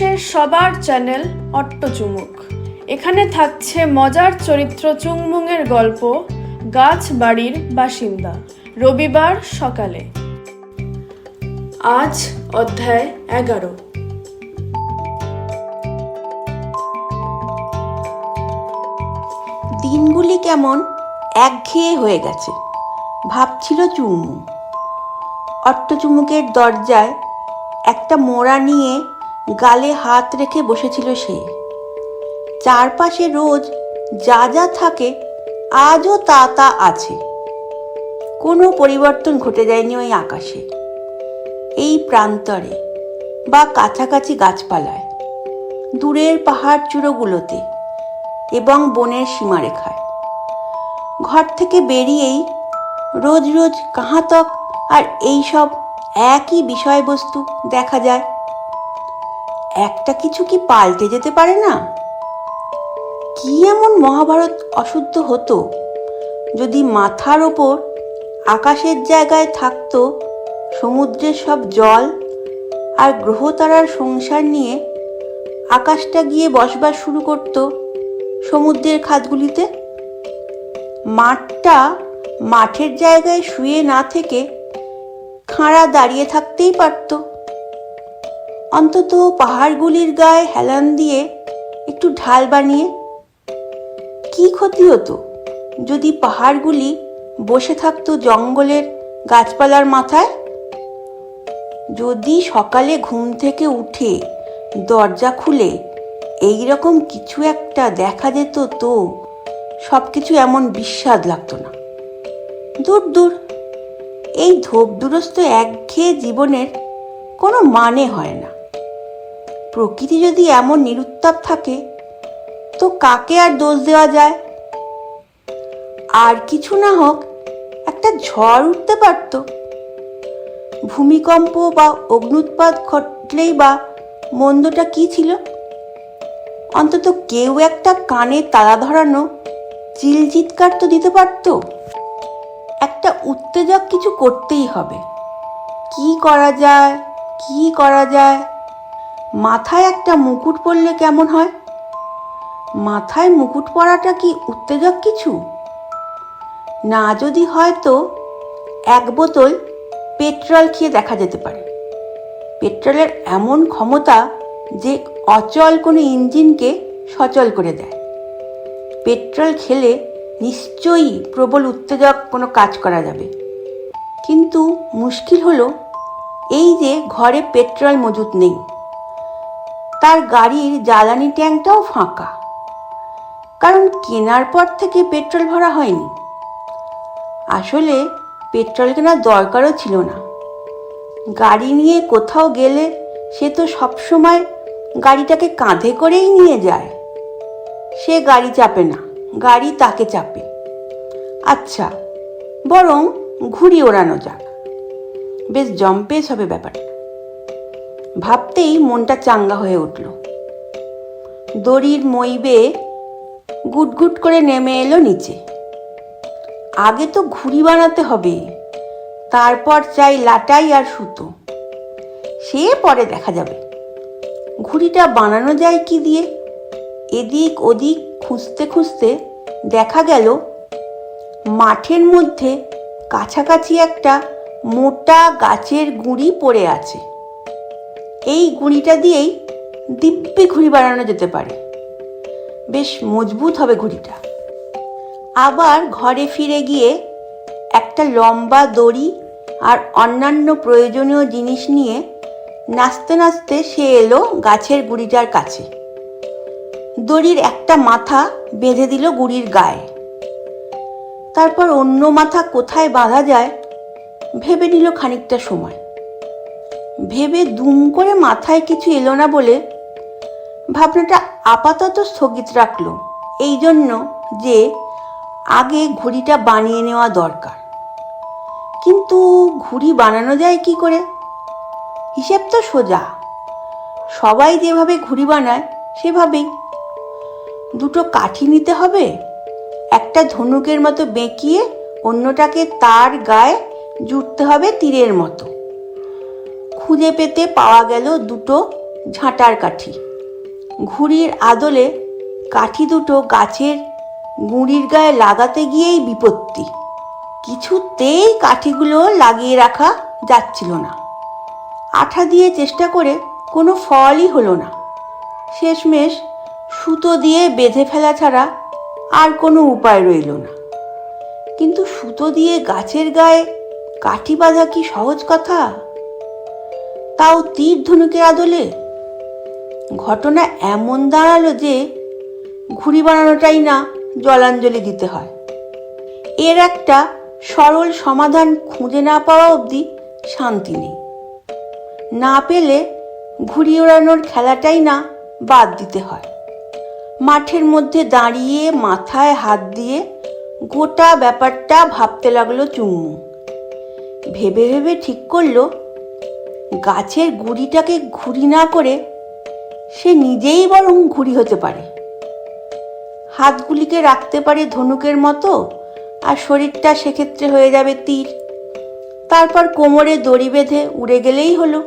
বাংলাদেশের সবার চ্যানেল অট্ট চুমুক এখানে থাকছে মজার চরিত্র চুংমুংয়ের গল্প, গাছ বাড়ির বাসিন্দা, রবিবার সকালে। আজ অধ্যায় এগারো। দিনগুলি কেমন? একঘেয়ে হয়ে গেছে। ভাবছিল চুমু। অট্টচুমুকের দরজায় একটা মোড়া নিয়ে গালে হাত রেখে বসেছিল সে। চারপাশে রোজ যা যা থাকে, আজও তা তা আছে। কোনো পরিবর্তন ঘটে যায়নি ওই আকাশে। এই প্রান্তরে বা কাছাকাছি গাছপালায়, দূরের পাহাড় চূড়োগুলোতে এবং বনের সীমারেখায়। ঘর থেকে বেরিয়েই রোজ রোজ কাহাতক আর এই সব একই বিষয়বস্তু দেখা যায়। একটা কিছু কি পাল্টে যেতে পারে না? কি এমন মহাভারত অশুদ্ধ হতো? যদি মাথার ওপর আকাশের জায়গায় থাকতো সমুদ্রের সব জল আর গ্রহতারার সংসার নিয়ে আকাশটা গিয়ে বসবাস শুরু করতো সমুদ্রের খাতগুলিতে? মাঠটা মাঠের জায়গায় শুয়ে না থেকে খাঁড়া দাঁড়িয়ে থাকতেই পারত। অন্তত পাহাড়গুলির গায়ে হেলান দিয়ে একটু ঢাল বানিয়ে। কি ক্ষতি হতো যদি পাহাড়গুলি বসে থাকতো জঙ্গলের গাছপালার মাথায়? যদি সকালে ঘুম থেকে উঠে দরজা খুলে এই রকম কিছু একটা দেখা যেত তো সব কিছু এমন বিস্বাদ লাগতো না। দূর দূর। এই ধোপ দুরস্ত একঘেয়ে জীবনের কোনো মানে হয় না। প্রকৃতি যদি এমন নিরুত্তাপ থাকে, তো কাকে আর দোষ দেওয়া যায়? আর কিছু না হোক, একটা ঝড় উঠতে পারত। ভূমিকম্প বা অগ্নুৎপাত ঘটলেই বা মন্দটা কি ছিল? অন্তত কেউ একটা কানে তালা ধরানো চিল চিৎকার তো দিতে পারত। একটা উত্তেজক কিছু করতেই হবে। কি করা যায়, কি করা যায়? মাথায় একটা মুকুট পরলে কেমন হয়? মাথায় মুকুট পরাটা কি উত্তেজক কিছু? না যদি হয় তো এক বোতল পেট্রোল খেয়ে দেখা যেতে পারে। পেট্রোলের এমন ক্ষমতা যে অচল কোনো ইঞ্জিনকে সচল করে দেয়। পেট্রোল খেলে নিশ্চয়ই প্রবল উত্তেজক কোনো কাজ করা যাবে। কিন্তু মুশকিল হলো এই যে ঘরে পেট্রোল মজুত নেই। তার গাড়ির জ্বালানি ট্যাঙ্কটাও ফাঁকা। কারণ কেনার পর থেকে পেট্রোল ভরা হয়নি। আসলে পেট্রোল কেনার দরকারও ছিল না। গাড়ি নিয়ে কোথাও গেলে সে তো সবসময় গাড়িটাকে কাঁধে করেই নিয়ে যায়। সে গাড়ি চাপে না, গাড়ি তাকে চাপে। আচ্ছা বরং ঘুড়ি ওড়ানো যাক। বেশ জম্পেস হবে ব্যাপারটা। ভাবতেই মনটা চাঙ্গা হয়ে উঠল। দড়ির মই বেয়ে গুটগুট করে নেমে এলো নিচে। আগে তো ঘুড়ি বানাতে হবে, তারপর চাই লাটাই আর সুতো। সে পরে দেখা যাবে। ঘুড়িটা বানানো যায় কি দিয়ে? এদিক ওদিক খুঁজতে খুঁজতে দেখা গেল, মাঠের মধ্যে কাছাকাছি একটা মোটা গাছের গুঁড়ি পড়ে আছে। এই গুঁড়িটা দিয়েই দিব্যি ঘুড়ি বানানো যেতে পারে। বেশ মজবুত হবে ঘুড়িটা। আবার ঘরে ফিরে গিয়ে একটা লম্বা দড়ি আর অন্যান্য প্রয়োজনীয় জিনিস নিয়ে নাচতে নাচতে সে এলো গাছের গুড়িটার কাছে। দড়ির একটা মাথা বেঁধে দিল গুড়ির গায়ে। তারপর অন্য মাথা কোথায় বাঁধা যায় ভেবে নিল খানিকটা সময়। ভেবে দুম করে মাথায় কিছু এলো না বলে ভাবনাটা আপাতত স্থগিত রাখল। এই জন্য যে আগে ঘুড়িটা বানিয়ে নেওয়া দরকার। কিন্তু ঘুড়ি বানানো যায় কি করে? হিসেব তো সোজা। সবাই যেভাবে ঘুড়ি বানায়, সেভাবেই। দুটো কাঠি নিতে হবে, একটা ধনুকের মতো বেঁকিয়ে অন্যটাকে তার গায়ে জুটতে হবে তীরের মতো। খুঁজে পেতে পাওয়া গেল দুটো ঝাঁটার কাঠি। ঘুড়ির আদলে কাঠি দুটো গাছের গুঁড়ির গায়ে লাগাতে গিয়েই বিপত্তি। কিছুতেই কাঠিগুলো লাগিয়ে রাখা যাচ্ছিল না। আঠা দিয়ে চেষ্টা করে কোনো ফলই হলো না। শেষমেশ সুতো দিয়ে বেঁধে ফেলা ছাড়া আর কোনো উপায় রইল না। কিন্তু সুতো দিয়ে গাছের গায়ে কাঠি বাঁধা কি সহজ কথা? তাও তীর ধনুকের আদলে। ঘটনা এমন দাঁড়াল যে ঘুড়ি বানানোটাই না জলাঞ্জলি দিতে হয়। এর একটা সরল সমাধান খুঁজে না পাওয়া অবধি শান্তি নেই। না পেলে ঘুড়ি ওড়ানোর খেলাটাই না বাদ দিতে হয়। মাঠের মধ্যে দাঁড়িয়ে মাথায় হাত দিয়ে গোটা ব্যাপারটা ভাবতে লাগল চুম্মু। ভেবে ভেবে ঠিক করল গাছের গুড়িটাকে ঘুরি না করে সে নিজেই বরং ঘুড়ি হতে পারে। হাতগুলিকে রাখতে পারে ধনুকের মতো আর শরীরটা সেক্ষেত্রে হয়ে যাবে তীর। তারপর কোমরে দড়ি বেঁধে উড়ে গেলেই হলো।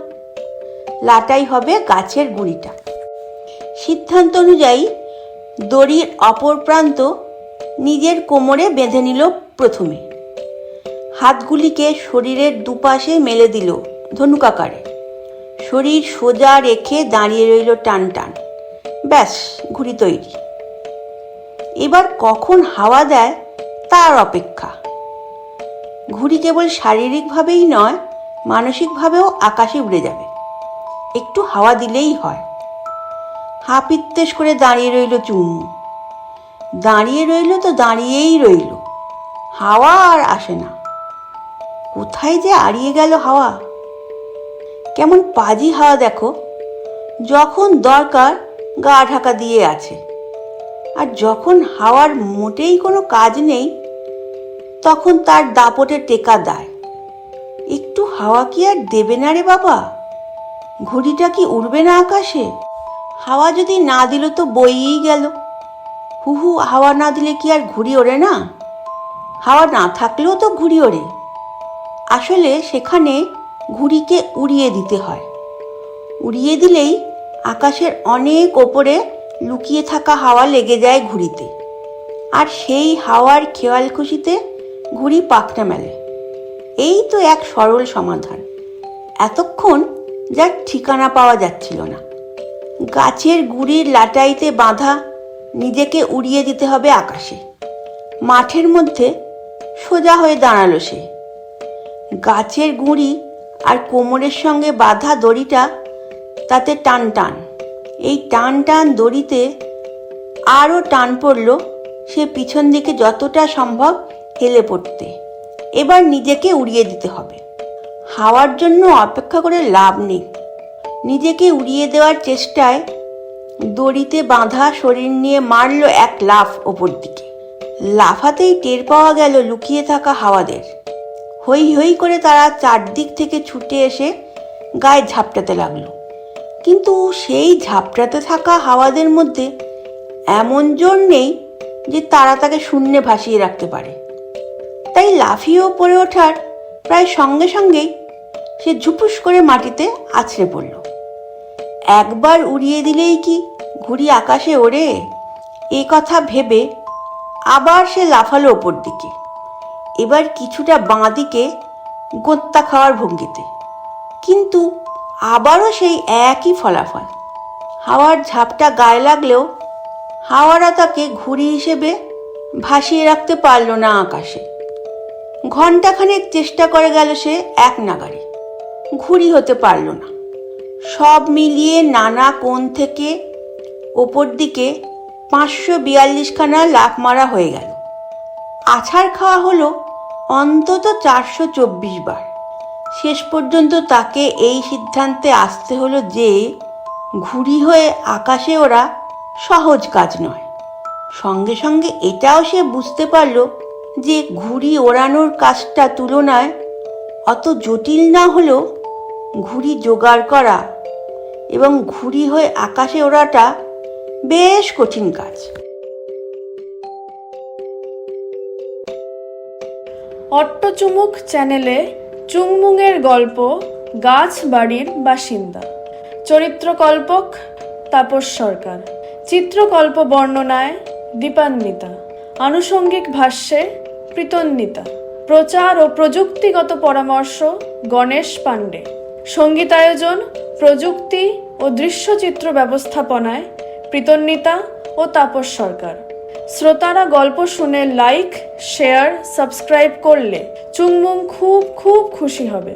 লাটাই হবে গাছের গুড়িটা। সিদ্ধান্ত অনুযায়ী দড়ির অপর প্রান্ত নিজের কোমরে বেঁধে নিল প্রথমে। হাতগুলিকে শরীরের দুপাশে মেলে দিল। ধনুকাকারে। শরীর সোজা রেখে দাঁড়িয়ে রইল টান টান। ব্যাস, ঘুড়ি তৈরি। এবার কখন হাওয়া দেয় তার অপেক্ষা। ঘুড়ি কেবল শারীরিকভাবেই নয়, মানসিকভাবেও আকাশে উড়ে যাবে। একটু হাওয়া দিলেই হয়। হাপিত্তেশ করে দাঁড়িয়ে রইল চুমু দাঁড়িয়ে রইল তো দাঁড়িয়েই রইল। হাওয়া আর আসে না। কোথায় যে হারিয়ে গেল হাওয়া? কেমন পাজি হাওয়া দেখো। যখন দরকার, গা ঢাকা দিয়ে আছে। আর যখন হাওয়ার মোটেই কোনো কাজ নেই, তখন তার দাপটে টেকা দেয়। একটু হাওয়া কি আর দেবে না রে বাবা? ঘুড়িটা কি উড়বে না আকাশে? হাওয়া যদি না দিল তো বইই গেল। হু হু হাওয়া না দিলে কি আর ঘুড়ি ওড়ে না? হাওয়া না থাকলেও তো ঘুড়ি ওড়ে। আসলে সেখানে ঘুড়িকে উড়িয়ে দিতে হয়। উড়িয়ে দিলেই আকাশের অনেক ওপরে লুকিয়ে থাকা হাওয়া লেগে যায় ঘুড়িতে। আর সেই হাওয়ার খেয়াল খুশিতে ঘুড়ি পাকনা মেলে। এই তো এক সরল সমাধান। এতক্ষণ যার ঠিকানা পাওয়া যাচ্ছিল না। গাছের গুড়ির লাটাইতে বাঁধা নিজেকে উড়িয়ে দিতে হবে আকাশে। মাঠের মধ্যে সোজা হয়ে দাঁড়াল সে। গাছের গুঁড়ি আর কোমরের সঙ্গে বাঁধা দড়িটা তাতে টান টান। এই টান টান দড়িতে আরও টান পড়ল সে পিছন দিকে যতটা সম্ভব হেলে পড়তে। এবার নিজেকে উড়িয়ে দিতে হবে। হাওয়ার জন্য অপেক্ষা করে লাভ নেই। নিজেকে উড়িয়ে দেওয়ার চেষ্টায় দড়িতে বাঁধা শরীর নিয়ে মারল এক লাফ ওপর দিকে। লাফাতেই টের পাওয়া গেল লুকিয়ে থাকা হাওয়াদের। হই হই করে তারা চারদিক থেকে ছুটে এসে গায়ে ঝাপটাতে লাগল। কিন্তু সেই ঝাপটাতে থাকা হাওয়াদের মধ্যে এমন জোর নেই যে তারা তাকে শূন্যে ভাসিয়ে রাখতে পারে। তাই লাফিয়েও পড়ে ওঠার প্রায় সঙ্গে সঙ্গেই সে ঝুপুস করে মাটিতে আছড়ে পড়ল। একবার উড়িয়ে দিলেই কি ঘুড়ি আকাশে ওড়ে? এ কথা ভেবে আবার সে লাফালো ওপর দিকে। এবার কিছুটা বাঁ দিকে গোত্তা খাওয়ার ভঙ্গিতে। কিন্তু আবারও সেই একই ফলাফল। হাওয়ার ঝাপটা গায়ে লাগলেও হাওয়ারা তাকে ঘুড়ি হিসেবে ভাসিয়ে রাখতে পারল না আকাশে। ঘণ্টাখানেক চেষ্টা করে গেল সে এক নাগারে ঘুড়ি হতে পারল না। সব মিলিয়ে নানা কোণ থেকে ওপর দিকে পাঁচশো বিয়াল্লিশখানা লাফ মারা হয়ে গেল। আছাড় খাওয়া হলো অন্তত চারশো চব্বিশ বার। শেষ পর্যন্ত তাকে এই সিদ্ধান্তে আসতে হলো যে, ঘুড়ি হয়ে আকাশে ওরা সহজ কাজ নয়। সঙ্গে সঙ্গে এটাও সে বুঝতে পারল যে ঘুড়ি ওড়ানোর কাজটা তুলনায় অত জটিল না হলেও ঘুড়ি জোগাড় করা এবং ঘুড়ি হয়ে আকাশে ওড়াটা বেশ কঠিন কাজ। অট্টচুমুক চ্যানেলে চুংমুংয়ের গল্প গাছ বাড়ির বাসিন্দা। চরিত্রকল্পক তাপস সরকার। চিত্রকল্প বর্ণনায় দীপান্বিতা। আনুষঙ্গিক ভাষ্যে প্রীতন্বিতা। প্রচার ও প্রযুক্তিগত পরামর্শ গণেশ পাণ্ডে। সঙ্গীতায়োজন, প্রযুক্তি ও দৃশ্যচিত্র ব্যবস্থাপনায় প্রীতন্বিতা ও তাপস সরকার। শ্রোতারা গল্প শুনে লাইক শেয়ার সাবস্ক্রাইব করলে চুংমুং খুব খুব খুশি হবে।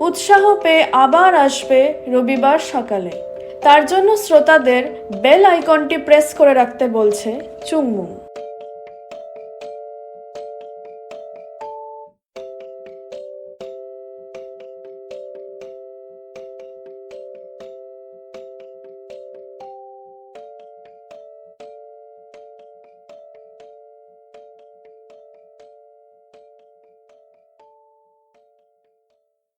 উৎসাহ পেয়ে আবার আসবে রবিবার সকালে। তার জন্য শ্রোতাদের বেল আইকনটি প্রেস করে রাখতে বলছে চুংমুং।